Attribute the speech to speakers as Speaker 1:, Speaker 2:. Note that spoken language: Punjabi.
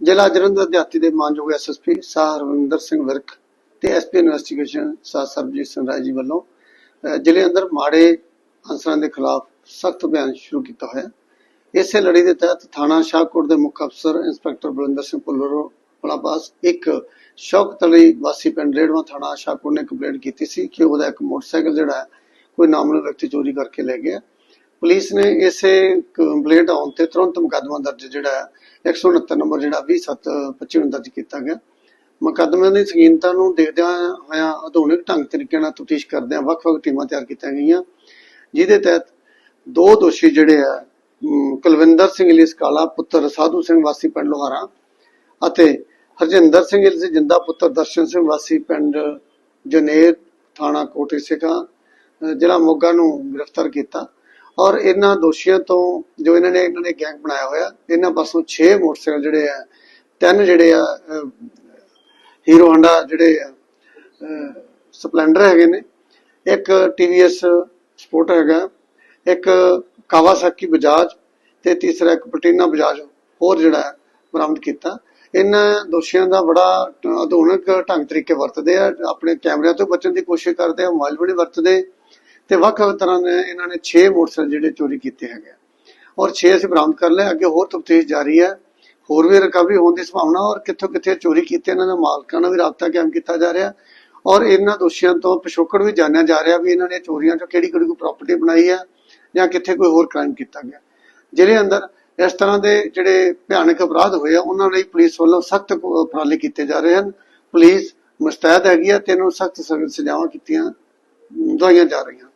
Speaker 1: ਜ਼ਿਲ੍ਹਾ ਜਲੰਧਰ ਦਿਹਾਤੀ ਦੇ ਮਾਨਯੋਗ ਐਸਐਸਪੀ ਸਾਹ ਰਵਿੰਦਰ ਸਿੰਘ ਵਿਰਕ ਤੇ ਐਸਪੀ ਇਨਵੈਸਟੀਗੇਸ਼ਨ ਸਾਹ ਸਰਬਜੀਤ ਸਿੰਘ ਰਾਏ ਜੀ ਵੱਲੋਂ ਜ਼ਿਲ੍ਹੇ ਅੰਦਰ ਮਾੜੇ ਅਨਸਰਾਂ ਦੇ ਖਿਲਾਫ ਸਖਤ ਅਭਿਆਨ ਸ਼ੁਰੂ ਕੀਤਾ ਹੋਇਆ। ਇਸੇ ਲੜੀ ਦੇ ਤਹਿਤ ਥਾਣਾ ਸ਼ਾਹਕੋਟ ਦੇ ਮੁੱਖ ਅਫਸਰ ਇੰਸਪੈਕਟਰ ਬਲਵਿੰਦਰ ਸਿੰਘ ਪੁੱਲਰੋ ਪਾਸ ਇੱਕ ਸ਼ੌਕਤ ਵਾਸੀ ਪਿੰਡ ਰੇੜਵਾ ਥਾਣਾ ਸ਼ਾਹਕੋਟ ਨੇ ਕੰਪਲੇਂਟ ਕੀਤੀ ਸੀ ਕਿ ਉਹਦਾ ਇੱਕ ਮੋਟਰਸਾਈਕਲ ਜਿਹੜਾ ਹੈ, ਕੋਈ ਨਾਮਨੂ ਵਿਅਕਤੀ ਚੋਰੀ ਕਰਕੇ ਲੈ ਗਿਆ। ਪੁਲਿਸ ਨੇ ਇਸੇ ਕੰਪਲੇਂਟ ਆਉਣ ਤੇ ਤੁਰੰਤ ਮੁਕੱਦਮਾ ਦਰਜ ਜਿਹੜਾ 169 ਨੰਬਰ ਜਿਹੜਾ 20725 ਨੂੰ ਦਰਜ ਕੀਤਾ ਗਿਆ। ਮੁਕੱਦਮੇ ਦੀ ਸੰਗੀਨਤਾ ਨੂੰ ਦੇਖਦਿਆਂ ਹੋਇਆਂ ਆਧੁਨਿਕ ਢੰਗ ਤਰੀਕੇ ਨਾਲ ਤਫਤੀਸ਼ ਕਰਦਿਆਂ ਵੱਖ-ਵੱਖ ਟੀਮਾਂ ਤਿਆਰ ਕੀਤੀਆਂ ਗਈਆਂ, ਜਿਹਦੇ ਤਹਿਤ ਦੋ ਦੋਸ਼ੀ ਜਿਹੜੇ ਆ ਕੁਲਵਿੰਦਰ ਸਿੰਘ ਇਲੀਸ ਕਾਲਾ ਪੁੱਤਰ ਸਾਧੂ ਸਿੰਘ ਵਾਸੀ ਪਿੰਡ ਲੋਹਾਰਾ ਅਤੇ ਹਰਜਿੰਦਰ ਸਿੰਘ ਇਲਿਸ ਜਿੰਦਾ ਪੁੱਤਰ ਦਰਸ਼ਨ ਸਿੰਘ ਵਾਸੀ ਪਿੰਡ ਜਨੇਰ ਥਾਣਾ ਕੋਟੇ ਸਿਖਾ ਜ਼ਿਲ੍ਹਾ ਮੋਗਾ ਨੂੰ ਗ੍ਰਿਫਤਾਰ ਕੀਤਾ। ਔਰ ਇਹਨਾਂ ਦੋਸ਼ੀਆਂ ਤੋਂ ਜੋ ਇਹਨਾਂ ਨੇ ਇਹਨਾਂ ਨੇ ਗੈਂਗ ਬਣਾਇਆ ਹੋਇਆ, ਇਹਨਾਂ ਪਾਸੋਂ 6 ਮੋਟਰਸਾਈਕਲ ਜਿਹੜੇ ਆ, ਤਿੰਨ ਜਿਹੜੇ ਆ ਹੀਰੋ ਹਾਂਡਾ ਜਿਹੜੇ ਸਪਲੈਂਡਰ ਹੈਗੇ ਨੇ। ਇੱਕ TVS ਸਪੋਰਟ ਹੈਗਾ, ਇੱਕ ਕਾਵਾਸਾਕੀ ਬਜਾਜ ਤੇ ਤੀਸਰਾ ਇੱਕ ਪਟੀਨਾ ਬਜਾਜ ਹੋਰ ਜਿਹੜਾ ਬਰਾਮਦ ਕੀਤਾ। ਇਹਨਾਂ ਦੋਸ਼ੀਆਂ ਦਾ ਬੜਾ ਆਧੁਨਿਕ ਢੰਗ ਤਰੀਕੇ ਵਰਤਦੇ ਆ, ਆਪਣੇ ਕੈਮਰਿਆਂ ਤੋਂ ਬਚਣ ਦੀ ਕੋਸ਼ਿਸ਼ ਕਰਦੇ ਆ, ਮੋਬਾਈਲ ਵੀ ਨਹੀਂ ਵਰਤਦੇ। ਤੇ ਵੱਖ-ਵੱਖ ਤਰ੍ਹਾਂ ਦੇ ਇਹਨਾਂ ਨੇ 6 ਮੋਟਰਸਾਈਕਲ ਜਿਹੜੇ ਚੋਰੀ ਕੀਤੇ ਹੈਗੇ ਔਰ 6 ਅਸੀਂ ਬਰਾਮਦ ਕਰ ਲਏ, ਅੱਗੇ ਹੋਰ ਤਫਤੀਸ਼ ਜਾਰੀ ਹੈ। ਹੋਰ ਵੀ ਰਿਕਵਰੀ ਹੋਣ ਦੀ ਸੰਭਾਵਨਾ ਔਰ ਕਿੱਥੋਂ ਕਿੱਥੇ ਚੋਰੀ ਕੀਤੇ ਇਹਨਾਂ ਦੇ ਮਾਲਕਾਂ ਨਾਲ ਵੀ ਰਾਬਤਾ ਕਾਇਮ ਕੀਤਾ ਜਾ ਰਿਹਾ। ਔਰ ਇਹਨਾਂ ਦੋਸ਼ੀਆਂ ਤੋਂ ਪਿਛੋਕੜ ਵੀ ਜਾਣਿਆ ਜਾ ਰਿਹਾ ਵੀ ਇਹਨਾਂ ਨੇ ਚੋਰੀਆਂ ਚੋਂ ਕਿਹੜੀ ਕਿਹੜੀ ਕੋਈ ਪ੍ਰਾਪਰਟੀ ਬਣਾਈ ਹੈ ਜਾਂ ਕਿੱਥੇ ਕੋਈ ਹੋਰ ਕ੍ਰਾਈਮ ਕੀਤਾ ਗਿਆ। ਜਿਹੜੇ ਅੰਦਰ ਇਸ ਤਰ੍ਹਾਂ ਦੇ ਜਿਹੜੇ ਭਿਆਨਕ ਅਪਰਾਧ ਹੋਏ ਆ, ਉਹਨਾਂ ਲਈ ਪੁਲਿਸ ਵੱਲੋਂ ਸਖਤ ਉਪਰਾਲੇ ਕੀਤੇ ਜਾ ਰਹੇ ਹਨ। ਪੁਲਿਸ ਮੁਸਤੈਦ ਹੈਗੀ ਆ ਤੇ ਇਹਨੂੰ ਸਖਤ ਸਜ਼ਾਵਾਂ ਕੀਤੀਆਂ ਦਵਾਈਆਂ ਜਾ ਰਹੀਆਂ।